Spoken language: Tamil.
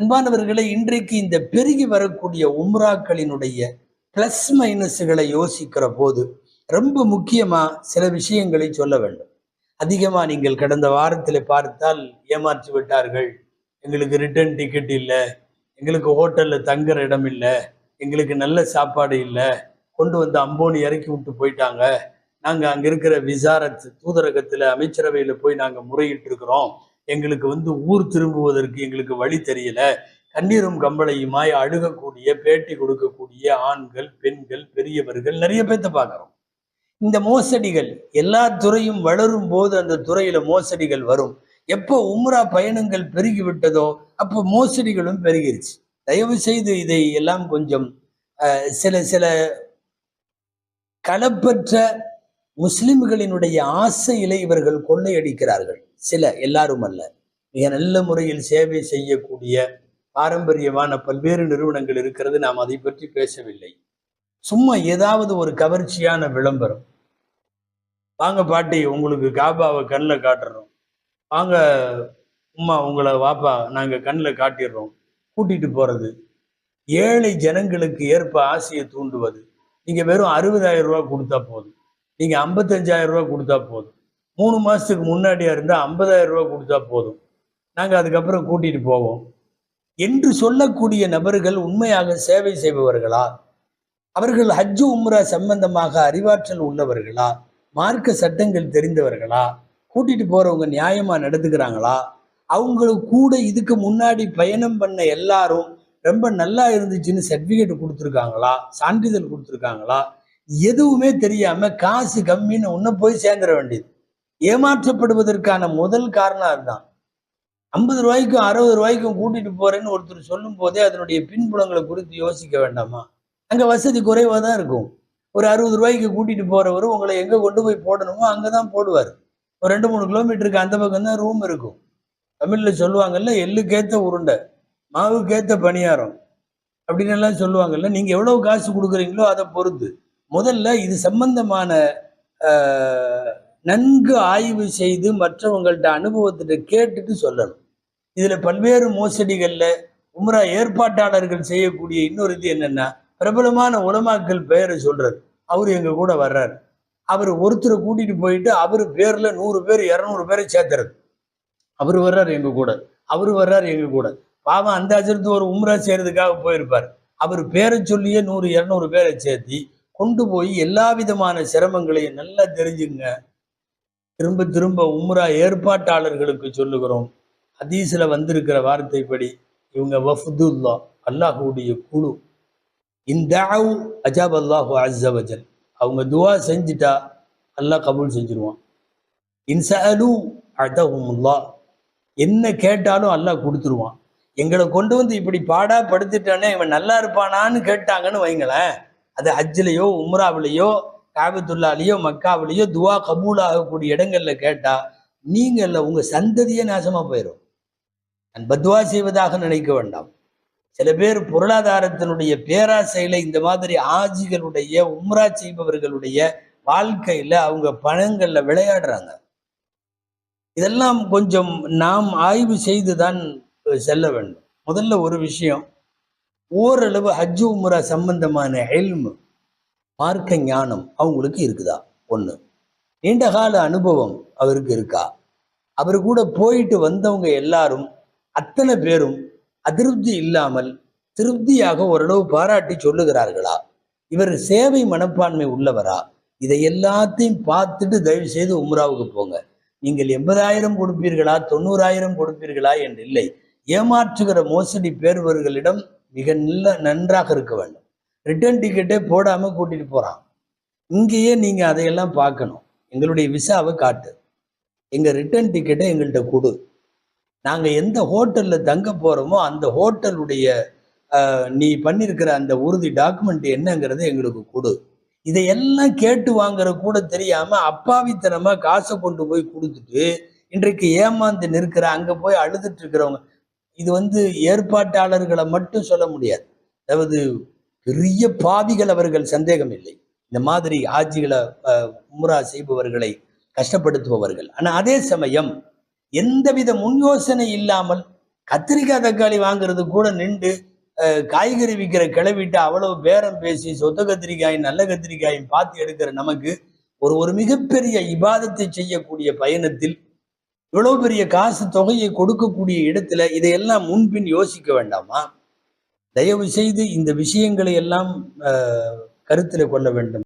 அன்பானவர்களை இன்றைக்கு இந்த பெருகி வரக்கூடிய உம்ராக்களினுடைய பிளஸ் மைனஸுகளை யோசிக்கிற போது ரொம்ப முக்கியமா சில விஷயங்களை சொல்ல வேண்டும். அதிகமா நீங்கள் கடந்த வாரத்தில் பார்த்தால் ஏமாற்றி விட்டார்கள். எங்களுக்கு ரிட்டர்ன் டிக்கெட் இல்லை. எங்களுக்கு ஹோட்டலில் தங்குற இடம் இல்லை. எங்களுக்கு நல்ல சாப்பாடு இல்லை. கொண்டு வந்து அம்போனி இறக்கி விட்டு போயிட்டாங்க. நாங்கள் அங்கே இருக்கிற விசாரத் தூதரகத்தில் அமைச்சரவையில் போய் நாங்கள் முறையிட்டு இருக்கிறோம் எங்களுக்கு வந்து ஊர் திரும்புவதற்கு எங்களுக்கு வழி தெரியல. கண்ணீரும் கம்பளையுமாய் அழுகக்கூடிய பேட்டி கொடுக்கக்கூடிய ஆண்கள் பெண்கள் பெரியவர்கள் நிறைய பேர்த்த பார்க்குறோம். இந்த மோசடிகள் எல்லா துறையும் வளரும் போது அந்த துறையில மோசடிகள் வரும். எப்போ உம்ரா பயணங்கள் பெருகி விட்டதோ அப்போ மோசடிகளும் பெருகிருச்சு. தயவு செய்து இதை எல்லாம் கொஞ்சம் அஹ், சில சில களப்பற்ற முஸ்லிம்களினுடைய ஆசையிலே இவர்கள் கொள்ளையடிக்கிறார்கள். சில எல்லாரும் அல்ல. மிக நல்ல முறையில் சேவை செய்யக்கூடிய பாரம்பரியமான பல்வேறு நிறுவனங்கள் இருக்கிறது. நாம் அதை பற்றி பேசவில்லை. சும்மா ஏதாவது ஒரு கவர்ச்சியான விளம்பரம். வாங்க பாட்டி உங்களுக்கு காபாவை கண்ணில் காட்டுறோம். வாங்க உம்மா உங்களை வாப்பா நாங்கள் கண்ணில் காட்டிடுறோம். கூட்டிட்டு போறது. ஏழை ஜனங்களுக்கு ஏற்ப ஆசையை தூண்டுவது. நீங்கள் வெறும் அறுபதாயிரம் ரூபா கொடுத்தா போதும். நீங்கள் ஐம்பத்தஞ்சாயிரம் ரூபா கொடுத்தா போதும். மூணு மாதத்துக்கு முன்னாடியாக இருந்தால் ஐம்பதாயிரம் ரூபா கொடுத்தா போதும். நாங்கள் அதுக்கப்புறம் கூட்டிகிட்டு போவோம். என்று சொல்லக்கூடிய நபர்கள் உண்மையாக சேவை செய்பவர்களா? அவர்கள் ஹஜ்ஜு உம்ரா சம்பந்தமாக அறிவாற்றல் உள்ளவர்களா? மார்க்க சட்டங்கள் தெரிந்தவர்களா? கூட்டிட்டு போறவங்க நியாயமா நடந்துக்கிறாங்களா? அவங்களுக்கு கூட இதுக்கு முன்னாடி பயணம் பண்ண எல்லாரும் ரொம்ப நல்லா இருந்துச்சுன்னு சர்டிஃபிகேட் கொடுத்துருக்காங்களா? சான்றிதழ் கொடுத்துருக்காங்களா? எதுவுமே தெரியாம காசு கம்மின்னு ஒன்று போய் சேர்ந்துட வேண்டியது. ஏமாற்றப்படுவதற்கான முதல் காரணம் அதுதான். ஐம்பது ரூபாய்க்கும் அறுபது ரூபாய்க்கும் கூட்டிட்டு போறேன்னு ஒருத்தர் சொல்லும் போதே அதனுடைய பின்புலங்களை குறித்து யோசிக்க வேண்டாமா? அங்க வசதி குறைவாக தான் இருக்கும். ஒரு அறுபது ரூபாய்க்கு கூட்டிட்டு போறவர் உங்களை எங்க கொண்டு போய் போடணுமோ அங்கதான் போடுவார். ஒரு ரெண்டு மூணு கிலோமீட்டருக்கு அந்த பக்கம் தான் ரூம் இருக்கும். தமிழ்ல சொல்லுவாங்கல்ல எள்ளுக்கேத்த உருண்டை மாவுக்கேத்த பணியாரம் அப்படின்னு எல்லாம் சொல்லுவாங்கல்ல நீங்க எவ்வளவு காசு கொடுக்குறீங்களோ அதை பொறுத்து. முதல்ல இது சம்பந்தமான நன்கு ஆய்வு செய்து மற்றவங்கள்ட்ட அனுபவத்திட்ட கேட்டுட்டு சொல்லணும். இதில் பல்வேறு மோசடிகளில் உம்ரா ஏற்பாட்டாளர்கள் செய்யக்கூடிய இன்னொரு இது என்னென்னா பிரபலமான உலமாக்கள் பெயரை சொல்கிறார் அவர் எங்கள் கூட வர்றாரு. அவர் ஒருத்தரை கூட்டிகிட்டு போயிட்டு அவர் பேரில் நூறு பேர் இரநூறு பேரை சேர்த்துறது அவர் வர்றாரு எங்கள் கூட. அவர் வர்றாரு எங்கள் கூட. பாவம் அந்த அஜரத்து ஒரு உம்ரா செய்கிறதுக்காக போயிருப்பார். அவர் பேரை சொல்லியே நூறு இரநூறு பேரை சேர்த்தி கொண்டு போய் எல்லா விதமான சிரமங்களையும் நல்லா தெரிஞ்சுங்க. திரும்ப திரும்ப உம்ரா ஏற்பாட்டாளர்களுக்கு சொல்லுகிறோம். ஹதீஸ்ல வந்திருக்கிற வார்த்தைப்படி இவங்க வஃதுல்லா அல்லாஹுடைய குழு. இந்த அஜாப் அல்லாஹு அஜவஜல் அவங்க துவா செஞ்சுட்டா அல்லாஹ் கபூல் செஞ்சிருவான். இன்சலு அதஹுமுல்லா என்ன கேட்டாலும் அல்லாஹ் கொடுத்துருவான். எங்களை கொண்டு வந்து இப்படி பாடா படுத்துட்டானே இவன் நல்லா இருப்பானான்னு கேட்டாங்கன்னு வைங்களேன். அது ஹஜ்ஜிலையோ உம்ராவிலேயோ காபத்துல்லாலேயோ மக்காவிலேயோ துவா கபூல் ஆகக்கூடிய இடங்கள்ல கேட்டா நீங்கள் உங்க சந்ததியே நாசமா போயிடும் நான் பத்வா செய்வதாக நினைக்க வேண்டாம். சில பேர் பொருளாதாரத்தினுடைய பேராசையில இந்த மாதிரி ஆஜிகளுடைய உம்ரா செய்பவர்களுடைய வாழ்க்கையில அவங்க பணங்கள்ல விளையாடுறாங்க. இதெல்லாம் கொஞ்சம் நாம் ஆய்வு செய்துதான் செல்ல வேண்டும். முதல்ல ஒரு விஷயம் ஓரளவு ஹஜ்ஜு உம்ரா சம்பந்தமான எல்மு மார்க்க ஞானம் அவங்களுக்கு இருக்குதா? ஒண்ணு. நீண்ட கால அனுபவம் அவருக்கு இருக்கா? அவர் கூட போயிட்டு வந்தவங்க எல்லாரும் அத்தனை பேரும் அதிருப்தி இல்லாமல் திருப்தியாக ஓரளவு பாராட்டி சொல்லுகிறார்களா? இவர் சேவை மனப்பான்மை உள்ளவரா? இதை எல்லாத்தையும் பார்த்துட்டு தயவு செய்து உம்ராவுக்கு போங்க. நீங்கள் எண்பதாயிரம் கொடுப்பீர்களா? தொண்ணூறாயிரம் கொடுப்பீர்களா? என்று இல்லை. ஏமாற்றுகிற மோசடி பேர்வர்களிடம் மிக நல்ல நன்றாக இருக்க வேண்டும். ரிட்டர்ன் டிக்கெட்டே போடாமல் கூட்டிகிட்டு போகிறான் இங்கேயே நீங்கள் அதையெல்லாம் பார்க்கணும். எங்களுடைய விசாவை காட்டு. எங்கள் ரிட்டர்ன் டிக்கெட்டை எங்கள்கிட்ட கொடு. நாங்கள் எந்த ஹோட்டலில் தங்க போகிறோமோ அந்த ஹோட்டலுடைய நீ பண்ணியிருக்கிற அந்த உறுதி டாக்குமெண்ட் என்னங்கிறத எங்களுக்கு கொடு. இதையெல்லாம் கேட்டு வாங்குற கூட தெரியாமல் அப்பாவித்தனமாக காசை கொண்டு போய் கொடுத்துட்டு இன்றைக்கு ஏமாந்து நிற்கிற அங்கே போய் அழுதுட்டு இருக்கிறவங்க இது வந்து ஏற்பாட்டாளர்களை மட்டும் சொல்ல முடியாது. அதாவது பெரிய பாவிகள் அவர்கள் சந்தேகம் இல்லை. இந்த மாதிரி ஆட்சிகளை உம்ரா செய்பவர்களை கஷ்டப்படுத்துபவர்கள். ஆனால் அதே சமயம் எந்தவித முன் யோசனை இல்லாமல் கத்திரிக்காய் தக்காளி வாங்குறது கூட நின்று காய்கறி விற்கிற கிளவிட்டு அவ்வளவு பேரம் பேசி சொத்த கத்திரிக்காயும் நல்ல கத்திரிக்காயும் பார்த்து எடுக்கிற நமக்கு ஒரு ஒரு மிகப்பெரிய இபாதத்தை செய்யக்கூடிய பயணத்தில் இவ்வளவு பெரிய காசு தொகையை கொடுக்கக்கூடிய இடத்துல இதையெல்லாம் முன்பின் யோசிக்க வேண்டாமா? தயவு செய்து இந்த விஷயங்களை எல்லாம் கருத்தில் கொள்ள வேண்டும்.